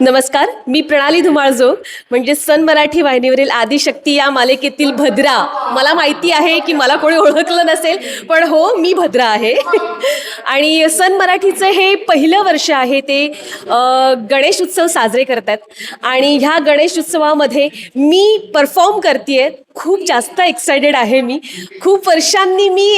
नमस्कार मी प्रणाली धुमाळजो. म्हणजे सन मराठी वाहिनीवरील आदिशक्ती या मालिकेतील भद्रा. मला माहिती आहे की मला कोणी ओळखलं नसेल पण हो मी भद्रा आहे. आणि सन मराठीचं हे पहिलं वर्ष आहे ते गणेश उत्सव साजरे करतात. आणि ह्या गणेश उत्सवामध्ये मी परफॉर्म करते खूप जास्त एक्सायटेड आहे मी. खूप वर्षांनी मी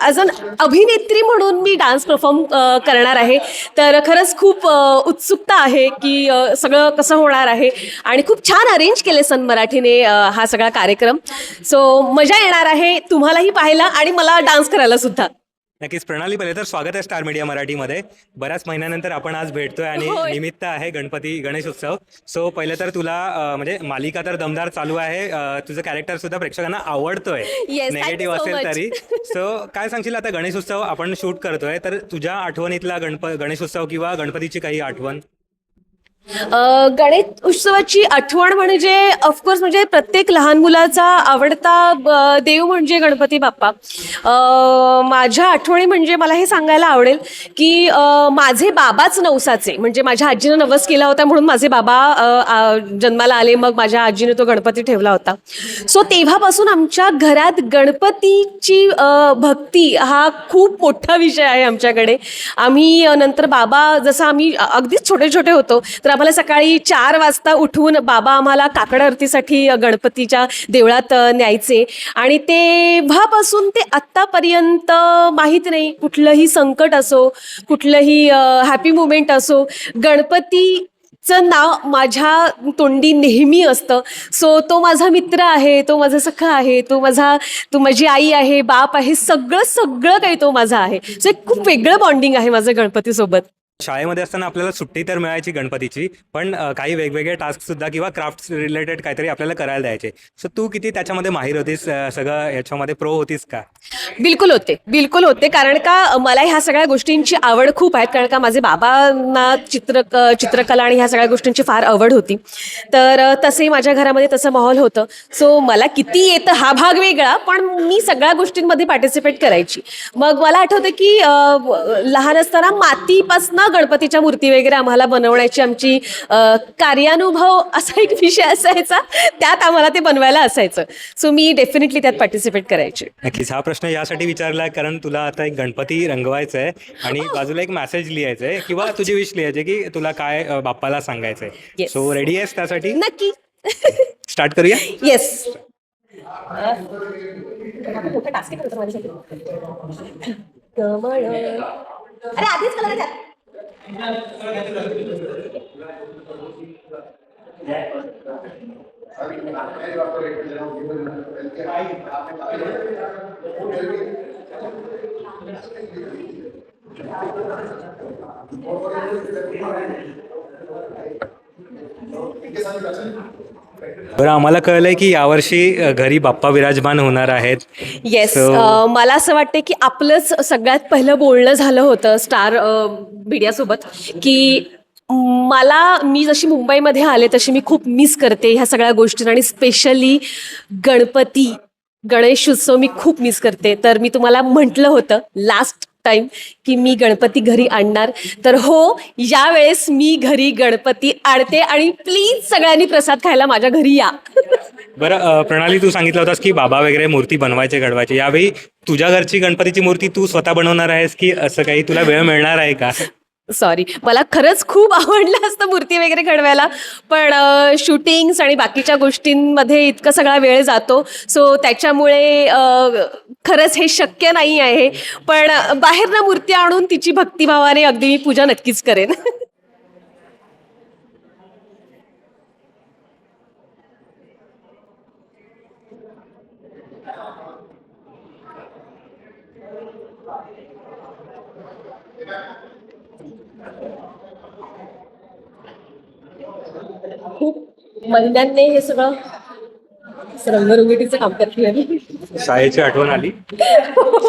ॲज अन अभिनेत्री म्हणून मी डान्स परफॉर्म करणार आहे. तर खरंच खूप उत्सुकता आहे की सगळं कसं होणार आहे? आणि खूप छान अरेंज केले सन मराठीने हा सगळा कार्यक्रम. सो मजा येणार आहे तुम्हालाही पाहायला आणि मला डान्स करायला सुद्धा. नक्कीच. प्रणाली पहिले तर स्वागत आहे स्टार मीडिया मराठीमध्ये. बऱ्याच महिन्यानंतर आपण आज भेटतोय आणि. निमित्त आहे गणपती गणेश उत्सव सो पहिले तर तुला म्हणजे मालिका तर दमदार चालू आहे. तुझं कॅरेक्टर सुद्धा प्रेक्षकांना आवडतोय. नेगेटिव्ह असेल. तरी. सो काय सांगशील आता गणेश उत्सव आपण शूट करतोय तर तुझ्या आठवणीतला गणप गणेश उत्सव किंवा गणपतीची काही आठवण? गणेश उत्सवाची आठवण म्हणजे ऑफकोर्स म्हणजे प्रत्येक लहान मुलाचा आवडता देव म्हणजे गणपती बाप्पा. माझ्या आठवणी म्हणजे मला हे सांगायला आवडेल की माझे बाबाच नवसाचे म्हणजे माझ्या आजीनं नवस केला होता म्हणून माझे बाबा जन्माला आले मग माझ्या आजीने तो गणपती ठेवला होता. सो तेव्हापासून आमच्या घरात गणपतीची भक्ती हा खूप मोठा विषय आहे आमच्याकडे. आम्ही नंतर बाबा जसं आम्ही अगदीच छोटे छोटे होतो तर आम्हाला सकाळी चार वाजता उठून बाबा आम्हाला काकड आरतीसाठी गणपतीच्या देवळात न्यायचे. आणि तेव्हापासून ते आत्तापर्यंत माहीत नाही. कुठलंही संकट असो कुठलंही हॅपी मुमेंट असो गणपती चं नाव माझ्या तोंडी नेहमी असतं. सो तो माझा मित्र आहे तो माझा सखा आहे तो माझा तो माझी आई आहे बाप आहे सगळं सगळं काही तो माझा आहे. सो एक खूप वेगळं बॉन्डिंग आहे माझं गणपतीसोबत. शाळेमध्ये असताना आपल्याला सुट्टी तर मिळायची गणपतीची पण काही वेगवेगळे टास्क सुद्धा किंवा क्राफ्ट रिलेटेड काहीतरी आपल्याला करायला द्यायचे. सो तू किती त्याच्यामध्ये माहीर होतीस? सगळं याच्यामध्ये प्रो होतीस का? बिलकुल होते. बिलकुल होते. कारण का मला ह्या सगळ्या गोष्टींची आवड खूप आहे कारण का माझे बाबांना चित्र चित्रकला आणि ह्या सगळ्या गोष्टींची फार आवड होती. तर अ, तसंही माझ्या घरामध्ये तसं माहोल होतं. सो मला किती येतं हा भाग वेगळा पण मी सगळ्या गोष्टींमध्ये पार्टिसिपेट करायची. मग मला आठवतं की लहान असताना मातीपासनं गणपतीच्या मूर्ती वगैरे आम्हाला बनवण्याची आमची कार्यानुभव असा एक विषय असायचा. त्यात आम्हाला ते बनवायला असायचं. सो मी डेफिनेटली त्यात पार्टिसिपेट करायची. नक्कीच. हा प्रश्न यासाठी विचारला कारण तुला आता एक गणपती रंगवायचा आहे आणि बाजूला एक मेसेज लिहायचा आहे किंवा तुझी विश लिहायची की तुला काय बाप्पाला सांगायचंय. सो रेडी आहेस त्यासाठी? नक्की. स्टार्ट करूया? येस अरे आधीच कलर त्यात बरं आम्हाला कळलंय की यावर्षी घरी बाप्पा विराजमान होणार आहेत. येस So- मला असं वाटतं की आपलंच सगळ्यात पहिलं बोलणं झालं होतं स्टार मीडियासोबत की मला मी जशी मुंबईमध्ये आले तशी मी खूप मिस करते ह्या सगळ्या गोष्टी आणि स्पेशली गणपती गणेश उत्सव मी खूप मिस करते. तर मी तुम्हाला म्हटलं होतं लास्ट टाइम की मी गणपती घरी आणणार. तर हो यावेळेस मी घरी गणपती आणते आणि प्लीज सगळ्यांनी प्रसाद खायला माझ्या घरी या. बरं प्रणाली तू सांगितलं होतास की बाबा वगैरे मूर्ती बनवायचे घडवायचे. यावेळी तुझ्या घरची गणपतीची मूर्ती तू स्वतः बनवणार आहेस की असं काही तुला वेळ मिळणार आहे का? सॉरी मला खरंच खूप आवडलं असतं मूर्ती वगैरे घडवायला. पण शूटिंग्स आणि बाकीच्या गोष्टींमध्ये इतका सगळा वेळ जातो. सो त्याच्यामुळे खरंच हे शक्य नाही आहे. पण बाहेरनं मूर्ती आणून तिची भक्तिभावाने अगदी मी पूजा नक्कीच करेन. महिलांनी हे सगळं रंगरुंगीटीचं काम करतलं शाळेची आठवण आली? हो,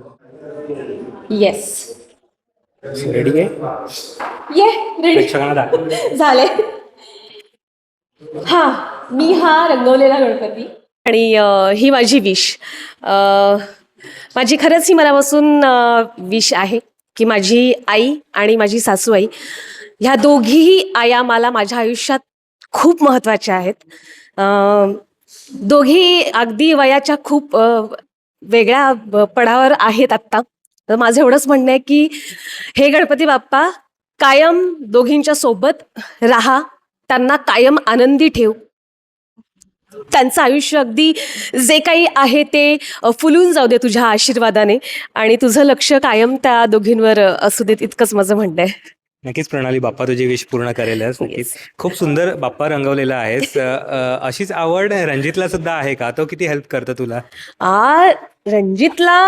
येस रेडी आहे? ये रेडी प्रेक्षकांना दाखव. झाले हा मी हा रंगवलेला गणपती आणि अ, ही माझी विश माझी खरंच ही मनापासून विश आहे की माझी आई आणि माझी सासूआई ह्या दोघीही आया मला माझ्या आयुष्यात खूप महत्त्वाच्या आहेत. अ, दोघी अगदी वयाच्या खूप अ, वेगळ्या ब- पडावर आहेत आत्ता. तर माझं एवढंच म्हणणं आहे की हे गणपती बाप्पा कायम दोघींच्या सोबत राहा त्यांना कायम आनंदी ठेव. त्यांचं आयुष्य अगदी जे काही आहे ते फुलून जाऊ दे तुझ्या आशीर्वादाने. आणि तुझं लक्ष कायम त्या दोघींवर असू देत इतकंच माझं म्हणणं आहे. नक्कीच प्रणाली बाप्पा तुझी विश पूर्ण करेलच नक्कीच. खूप सुंदर बाप्पा रंगवलेला आहेस. अशीच आवड रणजितला सुद्धा आहे का? तो किती हेल्प करतो तुला? आ रणजितला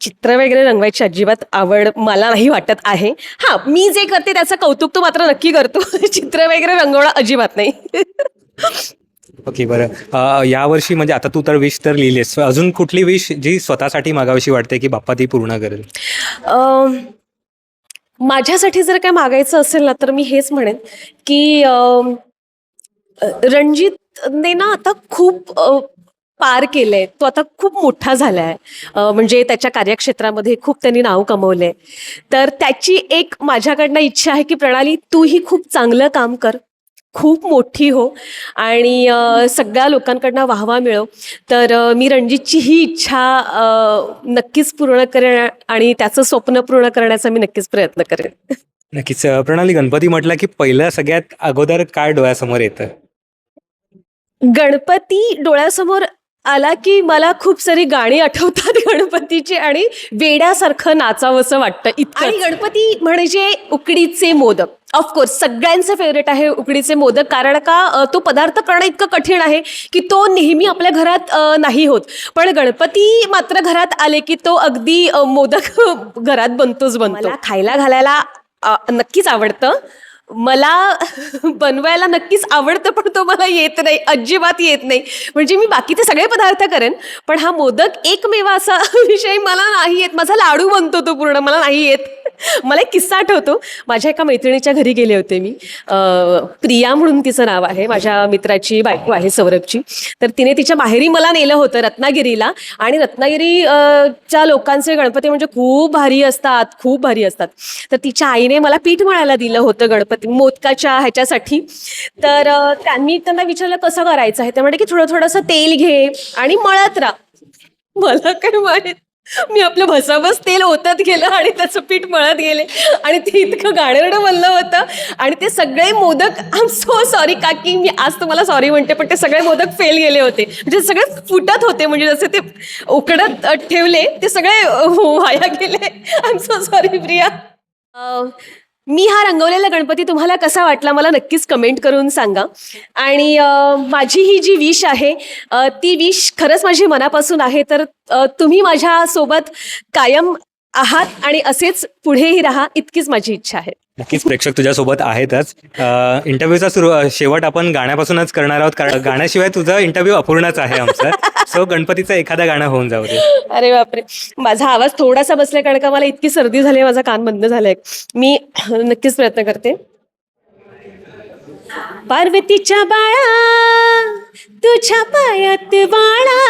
चित्र वगैरे रंगवायची अजिबात आवड मला नाही वाटत आहे. हा मी जे करते त्याचं कौतुक तो मात्र नक्की करतो. चित्र वगैरे रंगवणं अजिबात नाही. ओके बरं. यावर्षी म्हणजे आता तू तर विश तर लिहिलीस. अजून कुठली विश जी स्वतःसाठी मागावीशी वाटते की बाप्पा ती पूर्ण करेल? माझ्यासाठी जर काय मागायचं असेल ना तर मी हेच म्हणेन की अ, रणजितने ना आता खूप अ, पार केलंय. तो आता खूप मोठा झालाय. म्हणजे त्याच्या कार्यक्षेत्रामध्ये खूप त्यांनी नाव कमवलंय. तर त्याची एक माझ्याकडनं इच्छा आहे की प्रणाली तूही खूप चांगलं काम कर. खूप मोठी हो. आणि सगळ्या लोकांकडनं वाहवा मिळव. तर मी रणजितची ही इच्छा नक्कीच पूर्ण करेन आणि त्याचं स्वप्न पूर्ण करण्याचा मी नक्कीच प्रयत्न करेन. नक्कीच. प्रणाली गणपती म्हटलं की पहिलं सगळ्यात अगोदर काय डोळ्यासमोर येतं? गणपती डोळ्यासमोर आला की मला खूप सारी गाणी आठवतात गणपतीची आणि वेड्यासारखं नाचावंसं वाटतं इतकं आणि गणपती म्हणजे उकडीचे मोदक. ऑफकोर्स सगळ्यांचं फेवरेट आहे उकडीचे मोदक कारण का तो पदार्थ करणं इतकं कठीण आहे की तो नेहमी आपल्या घरात नाही होत. पण गणपती मात्र घरात आले की तो अगदी मोदक घरात बनतोच बनतो. मला खायला घालायला नक्कीच आवडतं. मला बनवायला नक्कीच आवडतं पण तो मला येत नाही अजिबात येत नाही. म्हणजे मी बाकीचे सगळे पदार्थ करेन पण हा मोदक एकमेव असा विषय मला नाही येत. माझा लाडू बनतो तो पूर्ण मला नाही येत. मला एक किस्सा आठवतो. माझ्या एका मैत्रिणीच्या घरी गेले होते मी. प्रिया म्हणून तिचं नाव आहे. माझ्या मित्राची बायको आहे सौरभची. तर तिने तिच्या माहेरी मला नेलं होतं रत्नागिरीला. आणि रत्नागिरी च्या लोकांचे गणपती म्हणजे खूप भारी असतात. खूप भारी असतात. तर तिच्या आईने मला पीठ मळायला दिलं होतं गणपती मोदकाच्या ह्याच्यासाठी. तर त्यांनी त्यांना विचारलं कसं करायचं आहे? ते म्हणजे की थोडं थोडंसं तेल घे आणि मळत राहा. मला काय माहीत मी आपलं भसाभस तेल ओतत गेलं आणि त्याचं पीठ मळत गेले. आणि ते इतकं गाणेरडं बनलं होतं. आणि ते सगळे मोदक आम सो सॉरी काकी मी आज तुम्हाला सॉरी म्हणते पण ते सगळे मोदक फेल गेले होते. म्हणजे सगळे फुटत होते म्हणजे जसे ते उकडत ठेवले ते सगळे वाया गेले. I am so sorry Priya मी हा रंगवलेला गणपती तुम्हाला कसा वाटला मला नक्कीच कमेंट करून सांगा. आणि माझी ही जी विश आहे ती विश खरंच माझी मनापासून आहे तर तुम्ही माझ्यासोबत कायम आहात आणि असेच पुढेही राहा इतकीच माझी इच्छा आहे. नक्कीच प्रेक्षक तुझ्यासोबत आहेतच. इंटरव्ह्यूचा सुरू शेवट आपण गाण्यापासूनच करणार आहोत कारण गाण्याशिवाय तुझं इंटरव्ह्यू अपूर्णच आहे आमचं. सो गणपतीचं एखादं गाणं होऊन जाऊ दे. अरे बापरे. माझा आवाज थोडासा बसलाय कारण का मला इतकी सर्दी झाली माझा कान बंद झालाय. मी नक्कीच प्रयत्न करते. पार्वतीच्या बाळा तुझ्या पायात वाळा.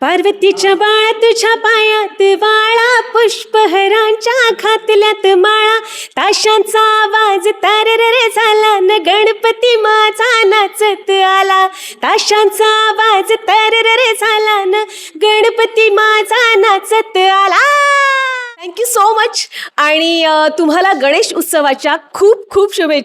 पार्वतीच्या बाळा तुझ्या पायात बाळा पुष्पहरांच्या खातल्यात माळा. ताशांचा आवाज ताररे झाला. न गणपती माझा नाचत आला. ताशांचा आवाज ताररे झाला. न गणपती माझा नाचत आला. थँक्यू सो मच आणि तुम्हाला गणेश उत्सवाच्या खूप खूप शुभेच्छा.